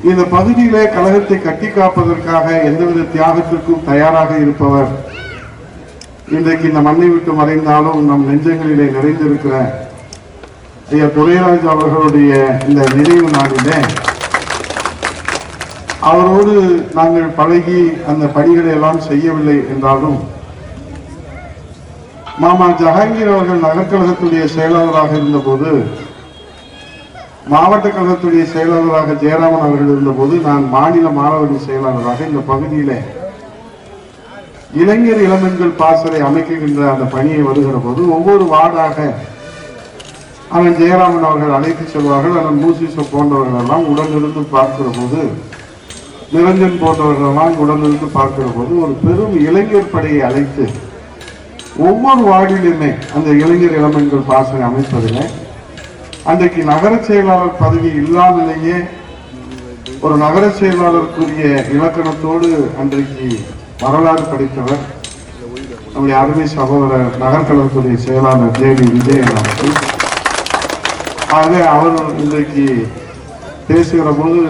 இந்த பகுதியிலே கழகத்தை கட்டி காப்பதற்காக எந்தவித தியாகத்திற்கும் தயாராக இருப்பவர் இன்றைக்கு இந்த மண்ணை விட்டு மறைந்தாலும் நம் நெஞ்சங்களிலே நிறைந்திருக்கிற ஐயா துரைராஜ் அவர்களுடைய இந்த நினைவு நாளிலே அவரோடு நாங்கள் பழகி அந்த பணிகளை எல்லாம் செய்யவில்லை என்றாலும் மாமா ஜஹாங்கீர் அவர்கள் நகர்கழகத்துடைய செயலாளராக இருந்தபோது மாவட்ட கழகத்துடைய செயலாளராக ஜெயராமன் அவர்கள் இருந்தபோது நான் மாநில மாணவர்கள் செயலாளராக இந்த பகுதியில் இளைஞர் இளம்பெண்கள் பாசறை அமைக்கின்ற அந்த பணியை வருகிற போது ஒவ்வொரு வார்டாக அவன் ஜெயராமன் அவர்கள் அழைத்து செல்வார்கள். அதன் மூசிசோ போன்றவர்கள் எல்லாம் உடனிருந்து பார்க்கிற போது நிரஞ்சன் போன்றவர்கள் எல்லாம் உடனிருந்து பார்க்கிற போது ஒரு பெரும் இளைஞர் படையை அழைத்து ஒவ்வொரு வார்டிலுமே அந்த இளைஞர் இளம்பெண்கள் பாசறை அமைப்பதிலே அன்றைக்கு நகர செயலாளர் பதவி இல்லாமலேயே ஒரு நகர செயலாளருக்குரிய இலக்கணத்தோடு அன்றைக்கு வரலாறு படித்தவர் நம்முடைய அருமை சகோதரர் நகர்கழகத்துடைய செயலாளர் தேவி விஜயன் அவர்கள். ஆகவே அவர் இன்றைக்கு பேசுகிற போது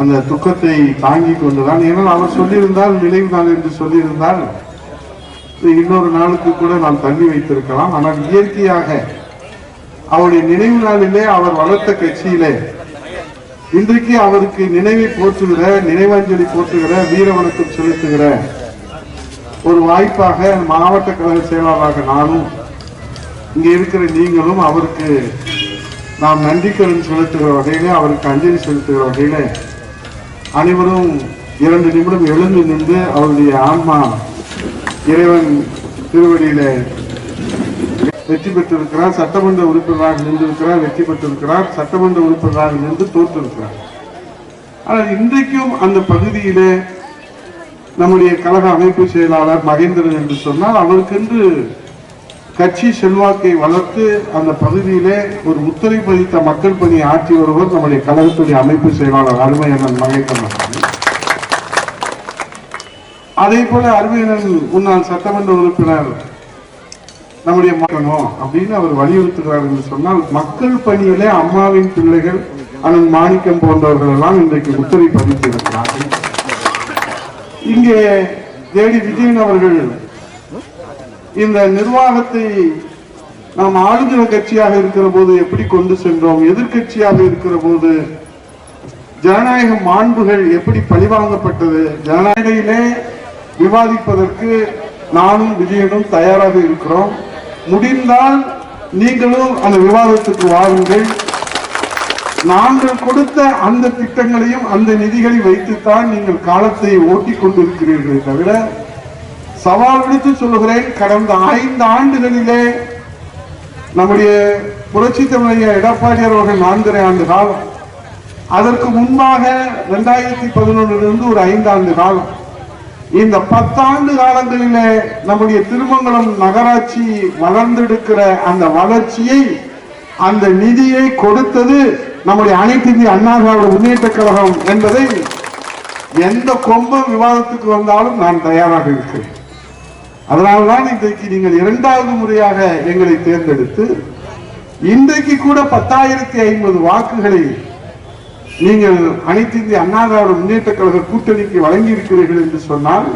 அந்த துக்கத்தை தாங்கிக் கொண்டுதான் ஏன்னால் அவர் சொல்லியிருந்தால் நினைவு நாள் என்று சொல்லியிருந்தால் இன்னொரு நாளுக்கு கூட நாம் தள்ளி வைத்திருக்கலாம். ஆனால் இயற்கையாக அவருடைய நினைவு நாளிலே அவர் வளர்த்த கட்சியிலே. இன்றைக்கு அவருக்கு நினைவை போற்றுகிற நினைவாஞ்சலி போற்றுகிற வீர வணக்கம் செலுத்துகிற ஒரு வாய்ப்பாக மாவட்ட கழக செயலாளராக நானும் இங்க இருக்கிற நீங்களும் அவருக்கு நாம் நன்றிக்கடன் செலுத்துகிற வகையில் அவருக்கு அஞ்சலி செலுத்துகிற வகையில் அனைவரும் இரண்டு நிமிடம் எழுந்து நின்று அவருடைய ஆன்மா இறைவன் திருவடியில வெற்றி பெற்றிருக்கிறார் சட்டமன்ற உறுப்பினராக நின்றிருக்கிறார் வெற்றி பெற்றிருக்கிறார் சட்டமன்ற உறுப்பினராக நின்று தோற்றிருக்கிறார். ஆனால் இன்றைக்கும் அந்த பகுதியிலே நம்முடைய கழக அமைப்பு செயலாளர் மகேந்திரன் என்று சொன்னால் அவருக்கென்று கட்சி செல்வாக்கை வளர்த்து அந்த பகுதியிலே ஒரு முத்திரை பதித்த மக்கள் பணியை ஆற்றி வருவர் நம்முடைய கழகத்துடைய அமைப்பு செயலாளர் அருமையண்ணன் மகேந்திரன் அதே போல அருமையண்ணன் முன்னாள் சட்டமன்ற உறுப்பினர் நம்முடைய மாற்றணும் அப்படின்னு அவர் வலியுறுத்துகிறார் என்று சொன்னால் மக்கள் பணியிலே அம்மாவின் பிள்ளைகள் அண்ணன் மாணிக்கம் போன்றவர்கள் எல்லாம் இன்றைக்கு முத்திரை பதித்திருக்கிறார்கள். இங்கே தேடி விஜயன் அவர்கள் இந்த நிர்வாகத்தை நாம் ஆளுகிற கட்சியாக இருக்கிற போது எப்படி கொண்டு சென்றோம் எதிர்க்கட்சியாக இருக்கிற போது ஜனநாயக மாண்புகள் எப்படி பழிவாங்கப்பட்டது ஜனநாயகையிலே விவாதிப்பதற்கு நானும் விஜயனும் தயாராக இருக்கிறோம். முடிந்தால் நீங்களும் அந்த விவாதத்துக்கு வாருங்கள். நாங்கள் கொடுத்த அந்த திட்டங்களையும் அந்த நிதிகளை வைத்துத்தான் நீங்கள் காலத்தை ஓட்டிக் கொண்டிருக்கிறீர்களே தவிர சவால் விடுத்து சொல்லுகிறேன் கடந்த ஐந்து ஆண்டுகளிலே நம்முடைய புரட்சி தமிழைய எடப்பாடி அவர்கள் நான்கரை ஆண்டு காலம் அதற்கு முன்பாக இரண்டாயிரத்தி பதினொன்றிலிருந்து ஒரு ஐந்தாண்டு காலம் இந்த பத்தாண்டு காலங்களிலே நம்முடைய திருமங்கலம் நகராட்சி வளர்ந்தெடுக்கிற அந்த வளர்ச்சியை அந்த நிதியை கொடுத்தது நம்முடைய அனைத்து இந்திய அண்ணா திராவிட முன்னேற்ற கழகம் என்பதை எந்த கொம்பம் விவாதத்துக்கு வந்தாலும் நான் தயாராக இருக்கிறேன். அதனால்தான் இன்றைக்கு நீங்கள் இரண்டாவது முறையாக எங்களை தேர்ந்தெடுத்து இன்றைக்கு கூட பத்தாயிரத்தி ஐம்பது வாக்குகளை நீங்கள் அனைத்து இந்திய அண்ணா திராவிட முன்னேற்ற கழக கூட்டணிக்கு வழங்கி இருக்கிறீர்கள் என்று சொன்னால்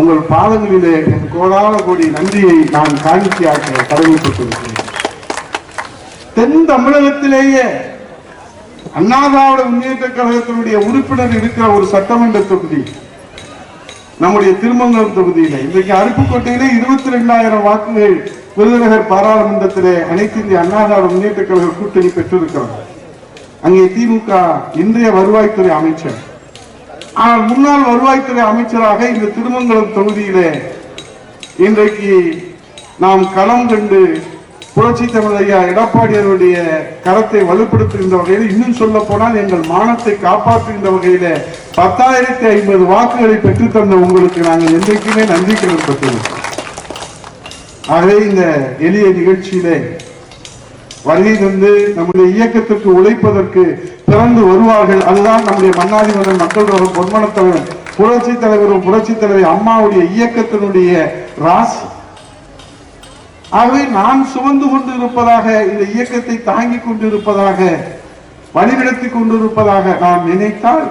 உங்கள் பாதங்களிலே என் கோடான கோடி நன்றியை நான் காணிக்கையாக்க கடமைப்பட்டிருக்கிறேன். தென் தமிழகத்திலேயே அண்ணா திராவிட முன்னேற்ற கழகத்தினுடைய உறுப்பினர் இருக்கிற ஒரு சட்டமன்ற தொகுதி நம்முடைய திருமங்கலம் தொகுதியில. இன்றைக்கு அருப்புக்கோட்டையிலே இருபத்தி ரெண்டாயிரம் வாக்குகள் விருதுநகர் பாராளுமன்றத்திலே அனைத்து இந்திய அண்ணா திராவிட முன்னேற்ற கழக கூட்டணி பெற்றிருக்கிறது. அங்கே திமுக இன்றைய வருவாய்த்துறை அமைச்சர். ஆனால் முன்னாள் வருவாய்த்துறை அமைச்சராக இந்த திருமங்கலம் தொகுதியிலே இன்றைக்கு நாம் களம் கண்டு புரட்சி தமிழையா எடப்பாடி அவருடைய கரத்தை வலுப்படுத்துகின்ற வகையில் இன்னும் சொல்ல போனால் எங்கள் மானத்தை காப்பாற்றுகின்ற வகையில பத்தாயிரத்தி ஐம்பது வாக்குகளை பெற்றுத் தந்த உங்களுக்கு நாங்கள் என்றைக்குமே நன்றி கடன் பெற்றிருக்கிறோம் ஆகவே இந்த எளிய நிகழ்ச்சியிலே வருகை தந்து நம்முடைய இயக்கத்திற்கு உழைப்பதற்கு பிறந்து வருவார்கள். அதுதான் நம்முடைய மன்னாதி மக்கள் தொடர் பொன்மனத்தலைவர் புரட்சி தலைவரும் புரட்சி தலைவர் அம்மாவுடைய இயக்கத்தினுடைய ராசி. ஆகவே நான் சுமந்து கொண்டு இருப்பதாக இந்த இயக்கத்தை தாங்கிக் கொண்டு இருப்பதாக வழிநடத்தி கொண்டிருப்பதாக நான் நினைத்தால்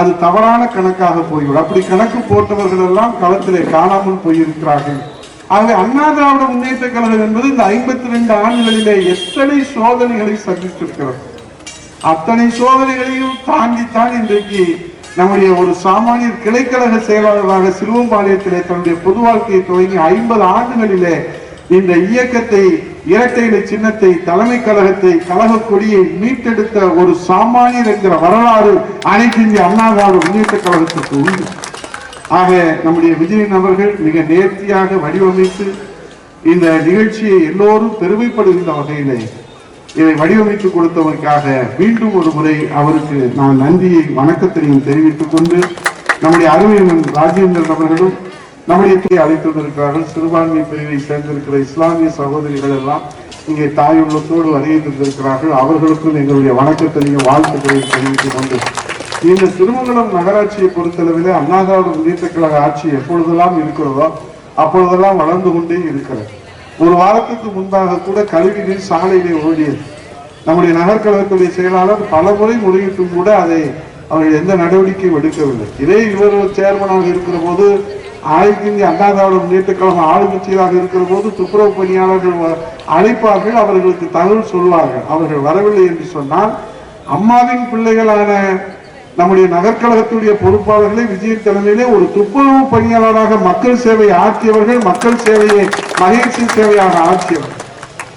அது தவறான கணக்காக போய்விடும். அப்படி கணக்கு போட்டவர்கள் எல்லாம் களத்திலே காணாமல் போயிருக்கிறார்கள். ஆகவே அண்ணா திராவிட முன்னேற்ற கழகம் என்பது இந்த ஐம்பத்தி ரெண்டு ஆண்டுகளிலே எத்தனை சோதனைகளை சந்தித்திருக்கிறது. அத்தனை சோதனைகளையும் தாண்டித்தான் இன்றைக்கு நம்முடைய ஒரு சாமானியர் கிளைக்கழக செயலாளராக சிலுவம்பாளையத்திலே தன்னுடைய பொது வாழ்க்கையை துவங்கி ஐம்பது ஆண்டுகளிலே இந்த இயக்கத்தை இரட்டை இலை சின்னத்தை தலைமை கழகத்தை கழக கொடியை மீட்டெடுத்த ஒரு சாமானியர் என்கிற வரலாறு அனைத்து இந்திய அண்ணா திராவிட முன்னேற்ற கழகத்திற்கு உண்டு. ஆக நம்முடைய விஜயன் அவர்கள் மிக நேர்த்தியாக வடிவமைத்து இந்த நிகழ்ச்சியை எல்லோரும் பெருமைப்படுகின்ற வகையிலே இதை வடிவமைத்து கொடுத்தவருக்காக மீண்டும் ஒரு முறை அவருக்கு நான் நன்றியை வணக்கத்தையும் தெரிவித்துக் கொண்டு நம்முடைய அருமையன் ராஜேந்திரன் அவர்களும் நம்முடைய துறை அழைத்து வந்திருக்கிறார்கள் சிறுபான்மை பிரிவை சேர்ந்திருக்கிற இஸ்லாமிய சகோதரிகள் எல்லாம் இங்கே தாயுள்ளத்தோடு வருகை தந்திருக்கிறார்கள் அவர்களுக்கும் எங்களுடைய வணக்கத்திலையும் வாழ்த்துக்களையும் தெரிவித்துக் கொண்டு இந்த திருமங்கலம் நகராட்சியை பொறுத்தளவில் அண்ணாதிராவிட முன்னேற்ற கழக ஆட்சி எப்பொழுதெல்லாம் இருக்கிறதோ அப்பொழுதெல்லாம் வளர்ந்து கொண்டே இருக்கிறது. ஒரு வாரத்துக்கு முன்பாக கூட கல்வி நீர் சாலையிலே ஓடியது. நம்முடைய நகர்கழகத்துடைய செயலாளர் பல முறை முறையிட்டும் கூட அதை அவர்கள் எந்த நடவடிக்கையும் எடுக்கவில்லை. இதே இவர் சேர்மனாக இருக்கிற போது ஆயிரத்தி இந்திய அண்ணா திராவிட முன்னேற்ற கழகம் ஆளுங்கட்சியாக இருக்கிற போது துப்புரவு பணியாளர்கள் அழைப்பார்கள் அவர்களுக்கு தகவல் சொல்வார்கள். அவர்கள் வரவில்லை என்று சொன்னால் அம்மாவின் பிள்ளைகளான நம்முடைய நகர்கழகத்துடைய பொறுப்பாளர்களை விஜய் தலைமையிலே ஒரு துப்புரவு பணியாளராக மக்கள் சேவை ஆற்றியவர்கள் மக்கள் சேவையை மகிழ்ச்சி சேவையாக ஆற்றியவர்கள்.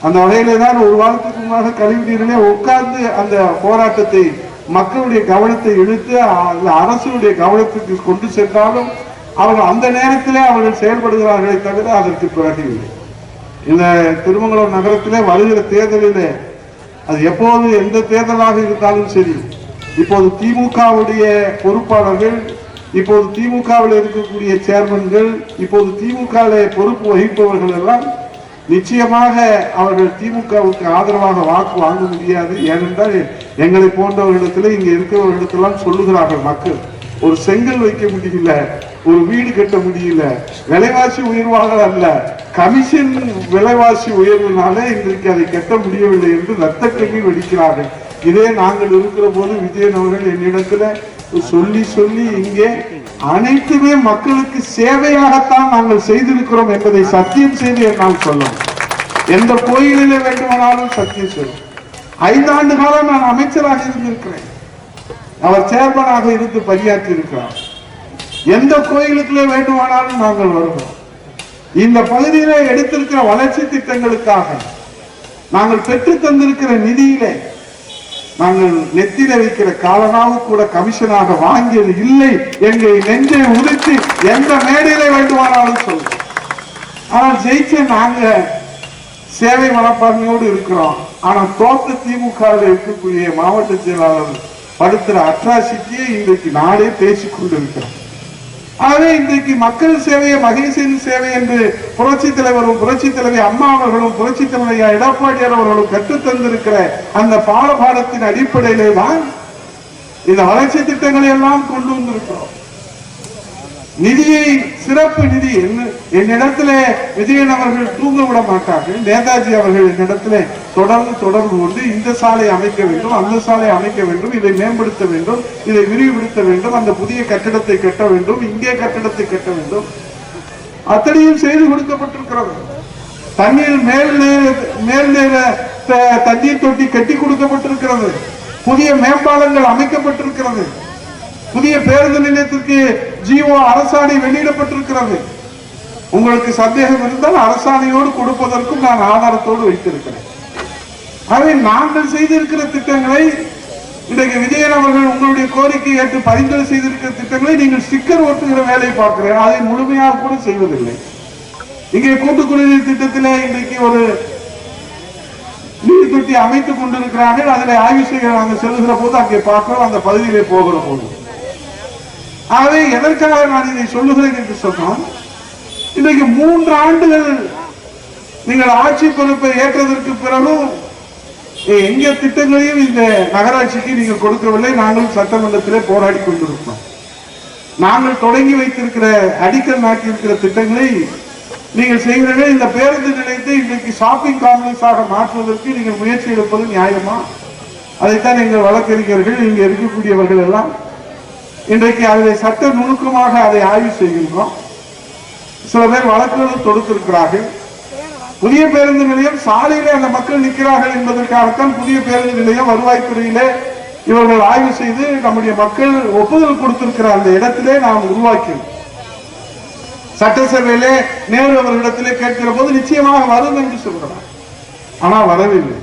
அந்த வகையிலே தான் ஒரு வாரத்துக்கு முன்னாக கழிவு நீரிலே உட்கார்ந்து அந்த போராட்டத்தை மக்களுடைய கவனத்தை இழுத்து அந்த அரசுடைய கவனத்துக்கு கொண்டு சென்றாலும் அவர்கள் அந்த நேரத்திலே அவர்கள் செயல்படுகிறார்களே தவிர அதற்கு பிறகு இல்லை. இந்த திருமங்கலம் நகரத்திலே வருகிற தேர்தலிலே அது எப்போது எந்த தேர்தலாக இருந்தாலும் சரி இப்போது திமுகவுடைய பொறுப்பாளர்கள் இப்போது திமுகவில் இருக்கக்கூடிய சேர்மன்கள் இப்போது திமுகவில் பொறுப்பு வகிப்பவர்கள் எல்லாம் நிச்சயமாக அவர்கள் திமுகவுக்கு ஆதரவாக வாக்கு வாங்க முடியாது. ஏனென்றால் எங்களை போன்றவர்களிடத்தில் இங்கே இருக்கிறவர்களிடத்தெல்லாம் சொல்லுகிறார்கள் மக்கள். ஒரு செங்கல் வைக்க முடியல ஒரு வீடு கட்ட முடியல விலைவாசி உயர்வாக அல்ல. கமிஷன் விலைவாசி உயர்வுனாலே இன்றைக்கு அதை கட்ட முடியவில்லை என்று ரத்த கண்ணீர் வெடிக்கிறார்கள். இதே நாங்கள் இருக்கிற போது விஜயன் அவர்கள் என்னிடத்துல சொல்லி சொல்லி இங்கே அனைத்துமே மக்களுக்கு சேவையாகத்தான் நாங்கள் செய்திருக்கிறோம் என்பதை சத்தியம் செய்து என்னால் சொல்லலாம் எந்த கோயிலில் வேண்டுமானாலும் சத்தியம் சொல்லும் ஐந்தாண்டு காலம் நான் அமைச்சராக இருந்திருக்கிறேன். அவர் சேர்மனாக இருந்து பணியாற்றி இருக்கிறார் எந்த கோயிலுக்குள்ளே வேண்டுமானாலும் நாங்கள் வருவோம். இந்த பகுதியில எடுத்திருக்கிற வளர்ச்சி திட்டங்களுக்காக நாங்கள் பெற்று தந்திருக்கிற நிதியிலே நாங்கள் நெத்தில வைக்கிற காலனாவு கூட கமிஷனாக வாங்கியது இல்லை. எங்களை நெஞ்சை உதித்து எந்த மேடையில வேண்டுமானாலும் சொல்லுவோம் ஆனால் ஜெயிச்ச நாங்க சேவை மனப்பான்மையோடு இருக்கிறோம். ஆனால் தோட்ட திமுகவில் இருக்கக்கூடிய மாவட்ட செயலாளர் படுத்துற அட்ராசிட்டியே இன்றைக்கு நாடே பேசிக் கொண்டிருக்கிறோம் ஆகவே இன்றைக்கு மக்கள் சேவையை மகேசின் சேவை என்று புரட்சி தலைவரும் புரட்சி தலைவி அம்மா அவர்களும் புரட்சி தலைவர் எடப்பாடியார் அவர்களும் கற்றுத் தந்திருக்கிற அந்த பாடபாடத்தின் அடிப்படையிலே தான் இந்த வளர்ச்சி திட்டங்களை எல்லாம் கொண்டு வந்திருக்கிறோம். நிதியை சிறப்பு நிதி என்ன- என்னிடத்திலே விஜயன் அவர்கள் தூங்க விட மாட்டார்கள். நேதாஜி அவர்கள் என்னிடத்துல தொடர்ந்து தொடர்பு கொண்டு இந்த சாலை அமைக்க வேண்டும் அந்த சாலை அமைக்க வேண்டும் இதை மேம்படுத்த வேண்டும் இதை விரிவுபடுத்த வேண்டும் அந்த புதிய கட்டிடத்தை கட்ட வேண்டும் இங்கே கட்டிடத்தை கட்ட வேண்டும். அத்தனையும் செய்து கொடுக்கப்பட்டிருக்கிறது. தண்ணீர் மேல் நீர் மேல் நேர த- தண்ணீர் தொட்டி கட்டி கொடுக்கப்பட்டிருக்கிறது. புதிய மேம்பாலங்கள் அமைக்கப்பட்டிருக்கிறது. புதிய பேருந்து நிலையத்திற்கு ஜிஓ அரசாணை வெளியிடப்பட்டிருக்கிறது. உங்களுக்கு சந்தேகம் இருந்தால் அரசாணையோடு கொடுப்பதற்கும் நான் ஆதாரத்தோடு வைத்திருக்கிறேன். ஆகவே நாங்கள் செய்திருக்கிற திட்டங்களை இன்றைக்கு விஜயன் அவர்கள் உங்களுடைய கோரிக்கை ஏற்று பரிந்துரை செய்திருக்கிற திட்டங்களை நீங்கள் ஸ்டிக்கர் ஒட்டுகிற வேலையை பார்க்கிறேன். அதை முழுமையாக கூட செய்வதில்லை. இங்கே கூட்டு குடிநீர் திட்டத்திலே இன்றைக்கு ஒரு நீர் தொட்டி அமைத்துக் கொண்டிருக்கிறார்கள். அதில் ஆய்வு செய்ய நாங்கள் செல்கிற போது அங்கே பார்க்கிறோம். அந்த பகுதியிலே போகிற போது. ஆகவே எதற்காக நான் இதை சொல்லுகிறேன் என்று சொன்னோம் இன்றைக்கு மூன்று ஆண்டுகள் நீங்கள் ஆட்சி பொறுப்பை ஏற்றதற்கு பிறகும் எங்க திட்டங்களையும் இந்த நகராட்சிக்கு நீங்கள் கொடுக்கவில்லை. நாங்களும் சட்டமன்றத்திலே போராடி கொண்டிருக்கிறோம். நாங்கள் தொடங்கி வைத்திருக்கிற அடிக்கல் நாட்டியிருக்கிற திட்டங்களை நீங்கள் செய்கிறீர்கள் இந்த பேருந்து நிலையத்தை இன்றைக்கு ஷாப்பிங் காம்ப்ளெக்ஸாக மாற்றுவதற்கு நீங்கள் முயற்சி எடுப்பது நியாயமா? அதைத்தான் எங்கள் வழக்கறிஞர்கள் இங்கே இருக்கக்கூடியவர்கள் எல்லாம் இன்றைக்கு அதை சட்ட நுணுக்கமாக அதை ஆய்வு செய்கின்றோம். சில பேர் வழக்குகளும் தொடுத்திருக்கிறார்கள். புதிய பேருந்து நிலையம் சாலையிலே அந்த மக்கள் நிற்கிறார்கள் என்பதற்காகத்தான் புதிய பேருந்து நிலையம் வருவாய்த்துறையிலே இவர்கள் ஆய்வு செய்து நம்முடைய மக்கள் ஒப்புதல் கொடுத்திருக்கிற அந்த இடத்திலே நாம் உருவாக்கினோம் சட்டசபையிலே நேரு அவர்களிடத்திலே கேட்கிற போது நிச்சயமாக வரும் என்று சொல்கிறார். ஆனா வரவில்லை.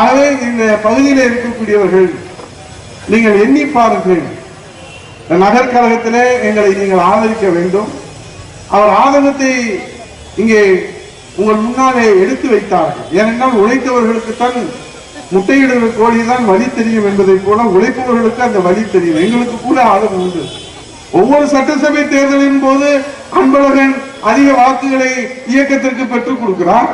ஆகவே இந்த பகுதியில் இருக்கக்கூடியவர்கள் நீங்கள் எண்ணி பாருங்கள். நகர் கழகத்திலே எங்களை நீங்கள் ஆதரிக்க வேண்டும். அவர் ஆதரவத்தை இங்கே உங்கள் முன்னாலே எடுத்து வைத்தார்கள். ஏனென்றால் உழைத்தவர்களுக்குத்தான் முட்டையிடுகிற கோழி தான் வழி தெரியும் என்பதை போல உழைப்பவர்களுக்கு அந்த வழி தெரியும். எங்களுக்கு கூட ஆதரவு உண்டு. ஒவ்வொரு சட்டசபை தேர்தலின் போது அன்பழகன் அதிக வாக்குகளை இயக்கத்திற்கு பெற்றுக் கொடுக்கிறார்.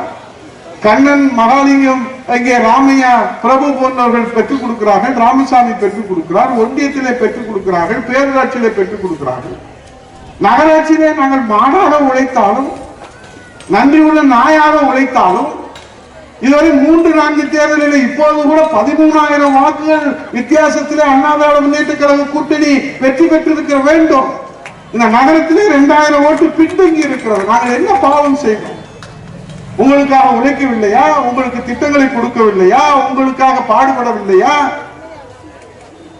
கண்ணன் மகாலிங்கம் இங்கே ராமையா பிரபு போன்றவர்கள் பெற்றுக் கொடுக்கிறார்கள். ராமசாமி பெற்றுக் கொடுக்கிறார். ஒன்றியத்திலே பெற்றுக் கொடுக்கிறார்கள். பேரூராட்சியிலே பெற்றுக் கொடுக்கிறார்கள். நகராட்சியிலே நாங்கள் மாடாக உழைத்தாலும் நன்றியுள்ள நாயாக உழைத்தாலும் இதுவரை மூன்று நான்கு தேர்தலில் இப்போது கூட பதிமூணாயிரம் வாக்குகள் வித்தியாசத்திலே அண்ணாதிராவிட முன்னேற்ற கழக கூட்டணி வெற்றி பெற்றிருக்க வேண்டும். இந்த நகரத்திலே இரண்டாயிரம் ஓட்டு பின்தங்கி இருக்கிறது நாங்கள் என்ன பாவம் செய்வோம் உங்களுக்காக உழைக்கவில்லையா? உங்களுக்கு திட்டங்களை கொடுக்கவில்லையா? உங்களுக்காக பாடுபடவில்லையா?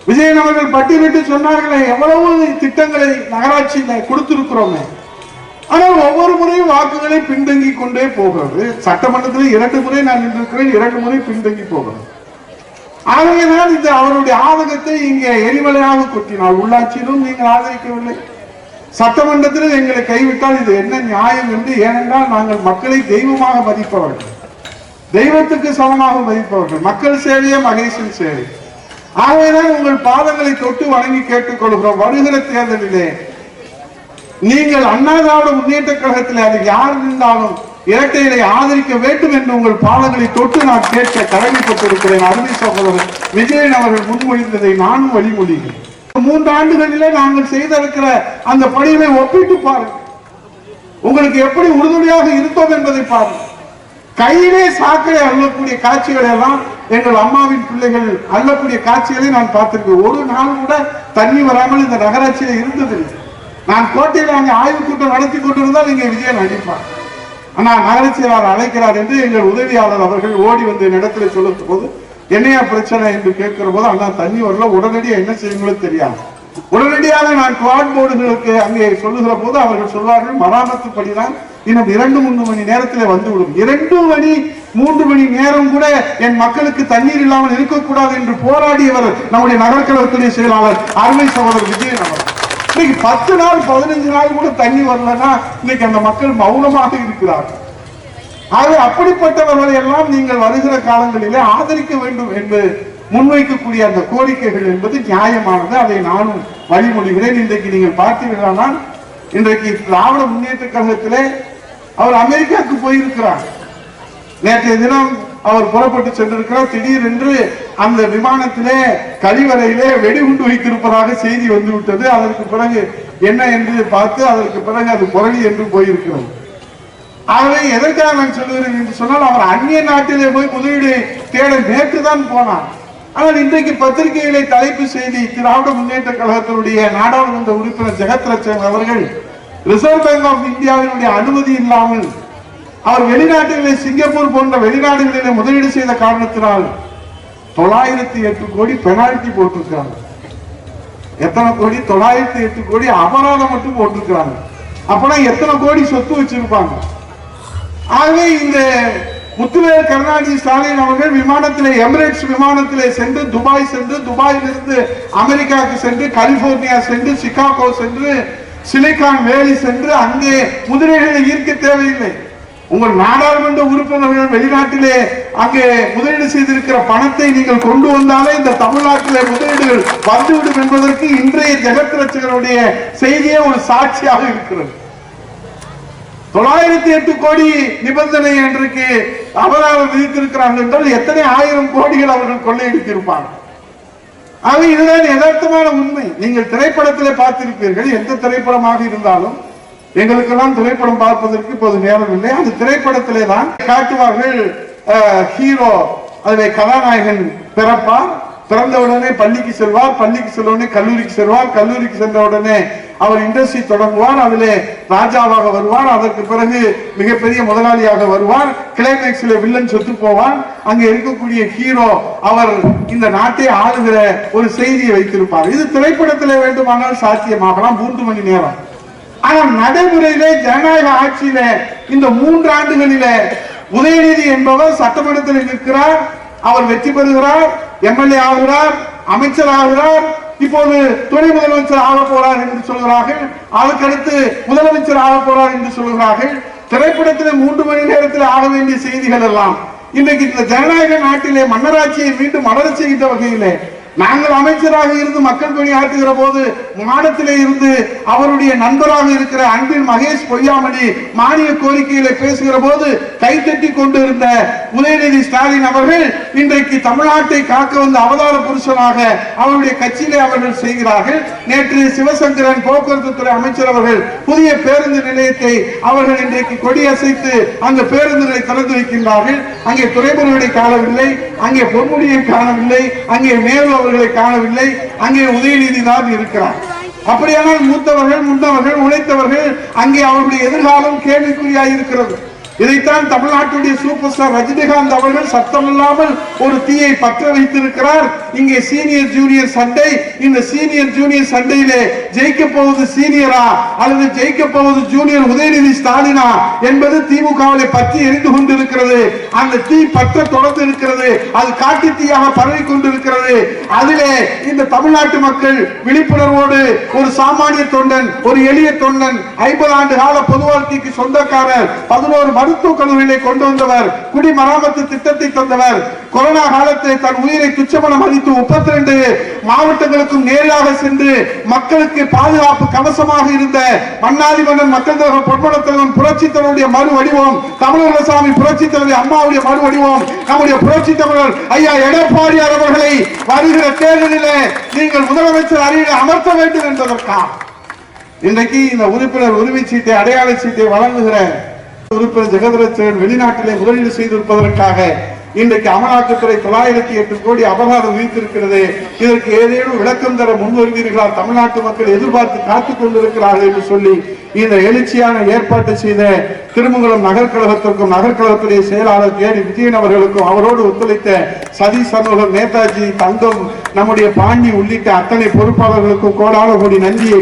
விஜயன் அவர்கள் பட்டியலிட்டு சொன்னார்களே எவ்வளவு திட்டங்களை நகராட்சியில் கொடுத்திருக்கிறோமே. ஆனால் ஒவ்வொரு முறையும் வாக்குகளை பின்தங்கி கொண்டே போகிறது. சட்டமன்றத்தில் இரண்டு முறை நான் நின்றிருக்கிறேன் இரண்டு முறை பின்தங்கி போகிறது. ஆகையினால் இந்த அவருடைய ஆதகத்தை இங்கே எரிமலையாக கொட்டினார் உள்ளாட்சியிலும் நீங்கள் ஆதரிக்கவில்லை. சட்டமன்றத்தில் எங்களை கைவிட்டால் இது என்ன நியாயம் என்று ஏனென்றால் நாங்கள் மக்களை தெய்வமாக மதிப்பவர்கள். தெய்வத்துக்கு சமமாக மதிப்பவர்கள். மக்கள் சேவையே மகேசன் சேவை. ஆகவேதான் உங்கள் பாதங்களை தொட்டு வணங்கி கேட்டுக்கொள்கிறோம். வருகிற தேர்தலிலே நீங்கள் அண்ணா திராவிட முன்னேற்ற கழகத்தில் அது யார் இருந்தாலும் இரட்டைகளை ஆதரிக்க வேண்டும் என்று உங்கள் பாதங்களை தொட்டு நான் கேட்க கடமைப்பட்டிருக்கிறேன் அருமை சகோதரர் விஜயன் அவர்கள் முன்மொழிந்ததை நானும் வழிமொழிகிறேன். மூன்று ஆண்டுகளிலே நாங்கள் செய்திருக்கிற அந்த பணிகளை ஒப்பிட்டு பாருங்கள். உங்களுக்கு எப்படி உறுதுணையாக இருந்தோம் என்பதை பாருங்கள். கையிலே சாக்கடை அள்ளக்கூடிய காட்சிகளை எல்லாம் எங்கள் அம்மாவின் பிள்ளைகள் அள்ளக்கூடிய காட்சிகளை நான் பார்த்திருக்கேன். ஒரு நாள் கூட தண்ணி வராமல் இந்த நகராட்சியில் இருந்ததில்லை. நான் கோட்டையில் அங்கே ஆய்வு கூட்டம் நடத்தி கொண்டிருந்தால் இங்கே விஜயன் அடிப்பார். ஆனால் நகராட்சியாளர் அழைக்கிறார் என்று எங்கள் உதவியாளர் அவர்கள் ஓடி வந்து இடத்துல சொல்லும் போது என்னையா பிரச்சனை என்று கேட்கிற போது அண்ணா தண்ணி வரல உடனடியாக என்ன செய்யுங்களோ தெரியாது. உடனடியாக நான் குவாட் போர்டுகளுக்கு அங்கே சொல்லுகிற போது அவர்கள் சொல்வார்கள் மராமத்து படிதான் இன்னும் இரண்டு மூன்று மணி நேரத்தில் வந்துவிடும். இரண்டு மணி மூன்று மணி நேரம் கூட என் மக்களுக்கு தண்ணீர் இல்லாமல் இருக்கக்கூடாது என்று போராடியவர் நம்முடைய நகர்கழகத்துடைய செயலாளர் அருமை சகோதரர் விஜயன் அவர் இன்னைக்கு பத்து நாள் பதினஞ்சு நாள் கூட தண்ணி வரலன்னா இன்னைக்கு அந்த மக்கள் மௌனமாக இருக்கிறார்கள். ஆகவே அப்படிப்பட்டவர்களை எல்லாம் நீங்கள் வருகிற காலங்களிலே ஆதரிக்க வேண்டும் என்று முன்வைக்கக்கூடிய அந்த கோரிக்கைகள் என்பது நியாயமானது. அதை நானும் வழிமொழிகிறேன் இன்றைக்கு நீங்கள் பார்த்தீர்களானால் இன்றைக்கு திராவிட முன்னேற்ற கழகத்திலே அவர் அமெரிக்காவுக்கு போயிருக்கிறார். நேற்றைய தினம் அவர் புறப்பட்டு சென்றிருக்கிறார். திடீரென்று அந்த விமானத்திலே கழிவறையிலே வெடிகுண்டு வைத்திருப்பதாக செய்தி வந்துவிட்டது. அதற்கு பிறகு என்ன என்று பார்த்து அதற்கு பிறகு அது புரளி என்று போயிருக்கிறது. ஆகவே எதற்காக நான் சொல்லுகிறேன் என்று சொன்னால் அவர் அந்நிய நாட்டிலே போய் முதலீடு தேட நேற்று தான் போனார் ஆனால் இன்றைக்கு பத்திரிகைகளை தலைப்பு செய்தி திராவிட முன்னேற்ற கழகத்தினுடைய நாடாளுமன்ற உறுப்பினர் ஜெகத் அவர்கள் ரிசர்வ் பேங்க் ஆஃப் இந்தியாவினுடைய அனுமதி இல்லாமல் அவர் வெளிநாடுகளிலே சிங்கப்பூர் போன்ற வெளிநாடுகளிலே முதலீடு செய்த காரணத்தினால் தொள்ளாயிரத்தி எட்டு கோடி பெனால்டி போட்டிருக்காங்க எத்தனை கோடி? தொள்ளாயிரத்தி எட்டு கோடி அபராதம் மட்டும் போட்டிருக்காங்க அப்பனா எத்தனை கோடி சொத்து வச்சிருப்பாங்க? ஆகவே இந்த முத்துவேல் கருணாநிதி ஸ்டாலின் அவர்கள் விமானத்தில் எமிரேட்ஸ் விமானத்திலே சென்று துபாய் சென்று துபாயிலிருந்து அமெரிக்காவுக்கு சென்று கலிபோர்னியா சென்று சிகாகோ சென்று சிலிகான் வேலி சென்று அங்கே முதலீடுகளை ஈர்க்க தேவையில்லை. உங்கள் நாடாளுமன்ற உறுப்பினர்கள் வெளிநாட்டிலே அங்கே முதலீடு செய்திருக்கிற பணத்தை நீங்கள் கொண்டு வந்தாலே இந்த தமிழ்நாட்டிலே முதலீடுகள் வந்துவிடும் என்பதற்கு இன்றைய ஜெகத் ரட்சகருடைய செய்தியே ஒரு சாட்சியாக இருக்கிறது. தொள்ளாயிரத்தி எட்டு கோடி நிபந்தனை இன்றைக்கு அபராதம் விதித்திருக்கிறார்கள் என்றால் எத்தனை ஆயிரம் கோடிகள் அவர்கள் கொள்ளையடித்திருப்பாங்க ஆக இதுதான் யதார்த்தமான உண்மை. நீங்கள் திரைப்படத்திலே பார்த்திருப்பீர்கள். எந்த திரைப்படமாக இருந்தாலும் எங்களுக்கெல்லாம் திரைப்படம் பார்ப்பதற்கு இப்போது நேரம் இல்லை. அந்த திரைப்படத்திலே தான் காட்டுவார்கள் ஹீரோ அதிலே கதாநாயகன் பிறப்பார். பிறந்த உடனே பள்ளிக்கு செல்வார். பள்ளிக்கு செல்ல உடனே கல்லூரிக்கு செல்வார். கல்லூரிக்கு சென்ற உடனே அவர் இண்டஸ்ட்ரி தொடங்குவார் அதிலே ராஜாவாக வருவார் அதற்கு பிறகு மிகப்பெரிய முதலாளியாக வருவார் கிளைமேக்ஸ்ல வில்லன் சொத்து போவான் அங்க இருக்கக்கூடிய ஹீரோ அவர் இந்த நாட்டை ஆளுகிற ஒரு செய்தியை வைத்திருப்பார். இது திரைப்படத்திலே வேண்டுமானால் சாத்தியமாகலாம் மூன்று மணி நேரம். ஆனால் நடைமுறையிலே ஜனநாயக ஆட்சியில இந்த மூன்று ஆண்டுகளிலே உதயநிதி என்பவர் சட்டமன்றத்தில் நிற்கிறார் அவர் வெற்றி பெறுகிறார் எம்எல்ஏ ஆகிறார் அமைச்சர் ஆகிறார் இப்போது துணை முதலமைச்சர் ஆக போறார் என்று சொல்கிறார்கள். அதற்கடுத்து முதலமைச்சர் ஆக போறார் என்று சொல்கிறார்கள். திரைப்படத்தில் மூன்று மணி நேரத்தில் ஆக வேண்டிய செய்திகள் எல்லாம் இன்றைக்கு இந்த ஜனநாயக நாட்டிலே மன்னராட்சியை மீண்டும் மலர செய்கின்ற வகையிலே நாங்கள் அமைச்சராக இருந்து மக்கள் பணி ஆற்றுகிற போது மாநிலத்திலே இருந்து அவருடைய நண்பராக இருக்கிற அன்பின் மகேஷ் பொய்யாமணி மானிய கோரிக்கையில பேசுகிற போது கைத்தட்டி கொண்டிருந்த உதயநிதி ஸ்டாலின் அவர்கள் இன்றைக்கு தமிழ்நாட்டை காக்க வந்த அவதார புருஷனாக அவருடைய கட்சியிலே அவர்கள் செய்கிறார்கள். நேற்று சிவசங்கரன் போக்குவரத்து துறை அமைச்சர் அவர்கள் புதிய பேருந்து நிலையத்தை அவர்கள் இன்றைக்கு கொடியசைத்து அந்த பேருந்து நிலையம் திறந்து வைக்கின்றார்கள். அங்கே துறைமுறைகளை காணவில்லை அங்கே பொன்முடியை காணவில்லை அங்கே மேலும் அவர்களை காணவில்லை. அங்கே உதயநிதி தான் இருக்கிறார் அப்படியானால் மூத்தவர்கள் முன்னவர்கள் உழைத்தவர்கள் அங்கே அவருடைய எதிர்காலம் கேள்விக்குறியாக இருக்கிறது. இதைத்தான் தமிழ்நாட்டுடைய சூப்பர் ஸ்டார் ரஜினிகாந்த் அவர்கள் சத்தமில்லாமல் ஒரு தீயை பற்ற வைத்திருக்கிறார் இங்கே சீனியர் ஜூனியர் சண்டை. இந்த சீனியர் ஜூனியர் சண்டையிலே ஜெயிக்க போவது சீனியரா? அல்லது ஜெயிக்க போவது ஜூனியர் உதயநிதி ஸ்டாலினா? என்பது திமுகவிலே பற்றி எரிந்து கொண்டிருக்கிறது. அந்த தீ பற்ற தொடர்ந்து இருக்கிறது அது காட்டு தீயாக பரவி கொண்டிருக்கிறது அதிலே இந்த தமிழ்நாட்டு மக்கள் விழிப்புணர்வோடு ஒரு சாமானிய தொண்டன் ஒரு எளிய தொண்டன் ஐம்பது ஆண்டு கால பொது வாழ்க்கைக்கு சொந்தக்காரர் பதினோரு மருத்துவக் கொண்டு வந்தவர் குடிமராமத்து திட்டத்தை தந்தவர். கொரோனா காலத்தில் தன் உயிரை துச்சமன மதித்து முப்பத்தி ரெண்டு மாவட்டங்களுக்கும் நேராக சென்று மக்களுக்கு பாதுகாப்பு கவசமாக இருந்த மன்னாதி மன்னன் மக்கள் தலைவர் பொன்மனத்தலைவன் புரட்சி தலைவருடைய மறு வடிவம் தமிழர் சாமி புரட்சி தலைவர் அம்மாவுடைய மறு வடிவம் நம்முடைய புரட்சி தமிழர் ஐயா எடப்பாடியார் அவர்களை வருகிற தேர்தலிலே நீங்கள் முதலமைச்சர் அறையில் அமர்த்த வேண்டும் என்பதற்கா இன்றைக்கு இந்த உறுப்பினர் உரிமை சீட்டை அடையாள சீட்டை வழங்குகிற உறுப்பினர் ஜெகதரட்சன் வெளிநாட்டிலே முதலீடு செய்திருப்பதற்காக இன்றைக்கு அமலாக்கத்துறை தொள்ளாயிரத்தி எட்டு கோடி அபராதம் விதித்திருக்கிறது. இதற்கு ஏதேனும் விளக்கம் தர முன்வருவீர்களா தமிழ்நாட்டு மக்கள் எதிர்பார்த்து காத்துக் கொண்டிருக்கிறார்கள் என்று சொல்லி இந்த எழுச்சியான ஏற்பாட்டை செய்த திருமங்கலம் நகர்கழகத்திற்கும் நகர்கழகத்துடைய செயலாளர் கேடி விஜயன் அவர்களுக்கும் அவரோடு ஒத்துழைத்த சதி சண்முகம் நேதாஜி தங்கம் நம்முடைய பாண்டி உள்ளிட்ட அத்தனை பொறுப்பாளர்களுக்கும் கோடான கோடி நன்றியை